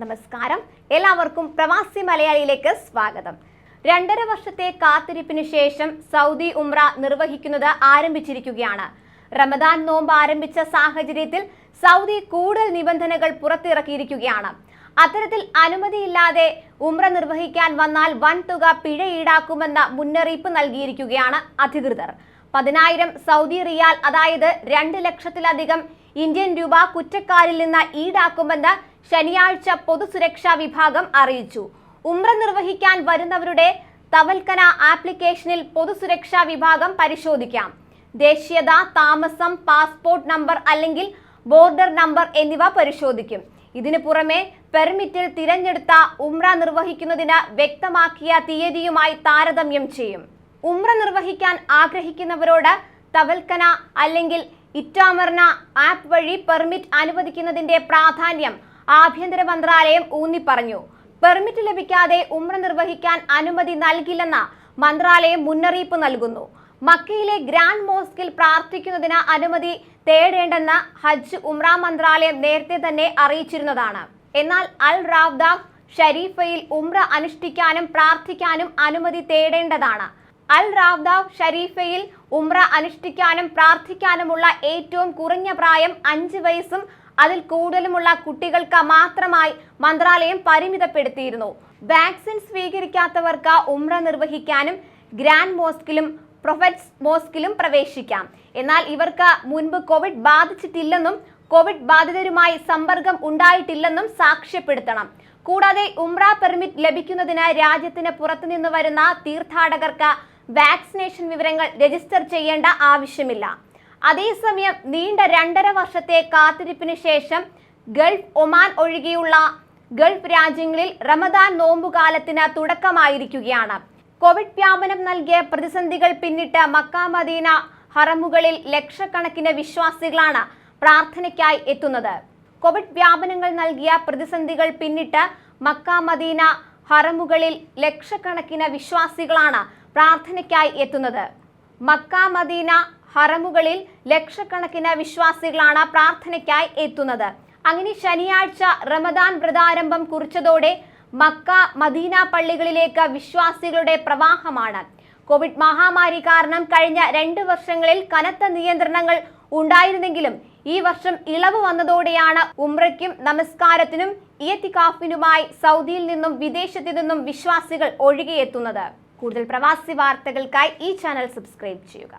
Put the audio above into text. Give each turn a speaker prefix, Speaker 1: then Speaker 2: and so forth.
Speaker 1: നമസ്കാരം. എല്ലാവർക്കും പ്രവാസി മലയാളിയിലേക്ക് സ്വാഗതം. രണ്ടര വർഷത്തെ കാത്തിരിപ്പിന് ശേഷം സൗദി ഉംറ നിർവഹിക്കുന്നത് ആരംഭിച്ചിരിക്കുകയാണ്. റമദാൻ നോമ്പ് ആരംഭിച്ച സാഹചര്യത്തിൽ സൗദി കൂടുതൽ നിബന്ധനകൾ പുറത്തിറക്കിയിരിക്കുകയാണ്. അത്തരത്തിൽ അനുമതിയില്ലാതെ ഉംറ നിർവഹിക്കാൻ വന്നാൽ വൻ തുക പിഴ ഈടാക്കുമെന്ന മുന്നറിയിപ്പ് നൽകിയിരിക്കുകയാണ് അധികൃതർ. പതിനായിരം സൗദി റിയാൽ അതായത് രണ്ട് ലക്ഷത്തിലധികം ഇന്ത്യൻ രൂപ കുറ്റക്കാരിൽ നിന്ന് ഈടാക്കുമെന്ന് ശനിയാഴ്ച പൊതുസുരക്ഷാ വിഭാഗം അറിയിച്ചു. ഉമ്ര നിർവഹിക്കാൻ വരുന്നവരുടെ തവൽക്കന ആപ്ലിക്കേഷനിൽ പൊതുസുരക്ഷാ വിഭാഗം പരിശോധിക്കാം. ദേശീയത താമസം പാസ്പോർട്ട് നമ്പർ അല്ലെങ്കിൽ ബോർഡർ നമ്പർ എന്നിവ പരിശോധിക്കും. ഇതിനു പുറമെ പെർമിറ്റിൽ തിരഞ്ഞെടുത്ത ഉമ്ര നിർവഹിക്കുന്നതിന് വ്യക്തമാക്കിയ തീയതിയുമായി താരതമ്യം ചെയ്യും. ഉമ്ര നിർവഹിക്കാൻ ആഗ്രഹിക്കുന്നവരോട് തവൽക്കന അല്ലെങ്കിൽ ഇറ്റാമർന ആപ്പ് വഴി പെർമിറ്റ് അനുവദിക്കുന്നതിന്റെ പ്രാധാന്യം ആഭ്യന്തര മന്ത്രാലയം ഊന്നിപ്പറഞ്ഞു. പെർമിറ്റ് ലഭിക്കാതെ ഉമ്ര നിർവഹിക്കാൻ അനുമതി നൽകില്ലെന്ന മന്ത്രാലയം മുന്നറിയിപ്പ് നൽകുന്നു. മക്കയിലെ ഗ്രാൻഡ് മോസ്കിൽ പ്രാർത്ഥിക്കുന്നതിന് അനുമതി തേടേണ്ടെന്ന് ഹജ്ജ് ഉമ്ര മന്ത്രാലയം നേരത്തെ തന്നെ അറിയിച്ചിരുന്നതാണ്. എന്നാൽ അൽ റാവ്ദ ഷരീഫയിൽ ഉമ്ര അനുഷ്ഠിക്കാനും പ്രാർത്ഥിക്കാനും അനുമതി തേടേണ്ടതാണ്. അൽ റാവ്ദ ഷരീഫയിൽ ഉമ്ര അനുഷ്ഠിക്കാനും പ്രാർത്ഥിക്കാനുമുള്ള ഏറ്റവും കുറഞ്ഞ പ്രായം അഞ്ച് വയസ്സും അതിൽ കൂടുതലുമുള്ള കുട്ടികൾക്ക് മാത്രമായി മന്ത്രാലയം പരിമിതപ്പെടുത്തിയിരുന്നു. വാക്സിൻ സ്വീകരിക്കാത്തവർക്ക് ഉമ്ര നിർവഹിക്കാനും ഗ്രാൻഡ് മോസ്കിലും പ്രൊഫറ്റ്സ് മോസ്കിലും പ്രവേശിക്കാം. എന്നാൽ ഇവർക്ക് മുൻപ് കോവിഡ് ബാധിച്ചിട്ടില്ലെന്നും കോവിഡ് ബാധിതരുമായി സമ്പർക്കം ഉണ്ടായിട്ടില്ലെന്നും സാക്ഷ്യപ്പെടുത്തണം. കൂടാതെ ഉംറ പെർമിറ്റ് ലഭിക്കുന്നതിന് രാജ്യത്തിന് പുറത്തുനിന്ന് വരുന്ന തീർത്ഥാടകർക്ക് വാക്സിനേഷൻ വിവരങ്ങൾ രജിസ്റ്റർ ചെയ്യേണ്ട ആവശ്യമില്ല. അതേസമയം നീണ്ട രണ്ടര വർഷത്തെ കാത്തിരിപ്പിന് ശേഷം ഗൾഫ് ഒമാൻ ഒഴികെയുള്ള ഗൾഫ് രാജ്യങ്ങളിൽ റമദാൻ നോമ്പുകാലത്തിന് തുടക്കമായിരിക്കുകയാണ്. കോവിഡ് വ്യാപനം നൽകിയ പ്രതിസന്ധികൾ പിന്നിട്ട് മക്ക മദീന ഹറമുകളിൽ ലക്ഷക്കണക്കിന് വിശ്വാസികളാണ് പ്രാർത്ഥനയ്ക്കായി എത്തുന്നത്. കോവിഡ് വ്യാപനങ്ങൾ നൽകിയ പ്രതിസന്ധികൾ പിന്നിട്ട് മക്ക മദീന ഹറമുകളിൽ ലക്ഷക്കണക്കിന് വിശ്വാസികളാണ് പ്രാർത്ഥനയ്ക്കായി എത്തുന്നത്. മക്ക മദീന ഹറമുകളിൽ ലക്ഷക്കണക്കിന് വിശ്വാസികളാണ് പ്രാർത്ഥനയ്ക്കായി എത്തുന്നത്. അങ്ങനെ ശനിയാഴ്ച റമദാൻ വ്രതാരംഭം കുറിച്ചതോടെ മക്ക മദീന പള്ളികളിലേക്ക് വിശ്വാസികളുടെ പ്രവാഹമാണ്. കോവിഡ് മഹാമാരി കാരണം കഴിഞ്ഞ രണ്ട് വർഷങ്ങളിൽ കനത്ത നിയന്ത്രണങ്ങൾ ഉണ്ടായിരുന്നെങ്കിലും ഈ വർഷം ഇളവ് വന്നതോടെയാണ് ഉംറയ്ക്കും നമസ്കാരത്തിനും ഇയത്തിക്കാഫിനുമായി സൗദിയിൽ നിന്നും വിദേശത്തു നിന്നും വിശ്വാസികൾ ഒഴുകിയെത്തുന്നത്. കൂടുതൽ പ്രവാസി വാർത്തകൾക്കായി ഈ ചാനൽ സബ്സ്ക്രൈബ് ചെയ്യുക.